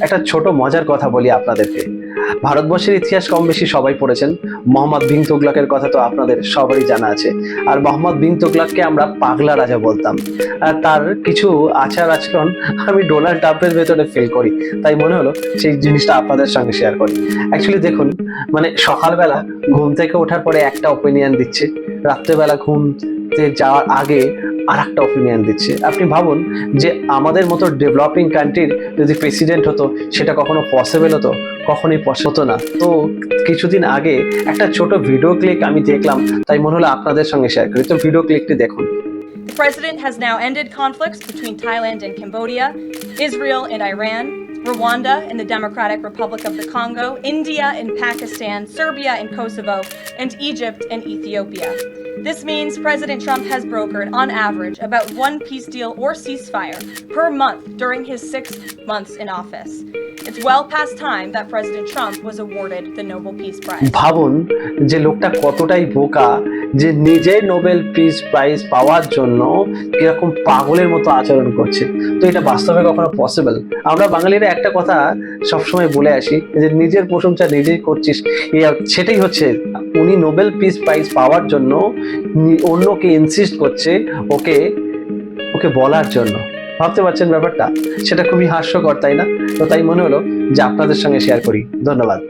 একটা ছোট মজার কথা বলি আপনাদেরকে। ভারতবর্ষের ইতিহাস কম বেশি সবাই পড়েছেন। মোহাম্মদ বিন তুগলকের কথা তো আপনাদের সবারই জানা আছে। আর মোহাম্মদ বিন তুগলককে আমরা পাগলা রাজা বলতাম। আর তার কিছু আচার আচরণ আমি ডোনাল্ড ট্রাম্পের ভেতরে ফিল করি। তাই মনে হলো সেই জিনিসটা আপনাদের সঙ্গে শেয়ার করি। অ্যাকচুয়ালি দেখুন মানে সকালবেলা ঘুম থেকে ওঠার পরে একটা ওপিনিয়ন দিচ্ছে। রাত্রেবেলা ঘুমতে যাওয়ার আগে আর একটা অপিনিয়ন দিচ্ছে। আপনি ভাবুন যে আমাদের মতো ডেভেলপিং কান্ট্রির যদি প্রেসিডেন্ট হতো সেটা কখনো পসিবেল হতো? কখনোই পসিবল হতো না। তো কিছুদিন আগে একটা ছোট ভিডিও ক্লিক আমি দেখলাম তাই মনে হলো আপনাদের সঙ্গে শেয়ার করি। তো ভিডিও ক্লিকটি দেখুন। The president has now ended conflicts between Thailand and Cambodia, Israel and Iran, Rwanda and the Democratic Republic of the Congo, India and Pakistan, Serbia and Kosovo, and Egypt and Ethiopia. This means President Trump has brokered, on average, about one peace deal or ceasefire per month during his six months in office. It's well past time that President Trump was awarded the Nobel Peace Prize. ভাবুন যে লোকটা কতটাই বোকা যে নিজে Nobel peace prize পাওয়ার জন্য কীরকম পাগলের মতো আচরণ করছে। তো এটা বাস্তবে কখনো পসিবল আমরা বাঙালিরা একটা কথা সবসময় বলে আসি, যে নিজের প্রশংসা নিজেই করছিস। সেটাই হচ্ছে, উনি নোবেল পিস প্রাইজ পাওয়ার জন্য অন্যকে ইনসিস্ট করছে ওকে ওকে বলার জন্য। ভাবতে পারছেন ব্যাপারটা? সেটা খুবই হাস্যকর, তাই না? তো তাই মনে হলো যে আপনাদের সঙ্গে শেয়ার করি। ধন্যবাদ।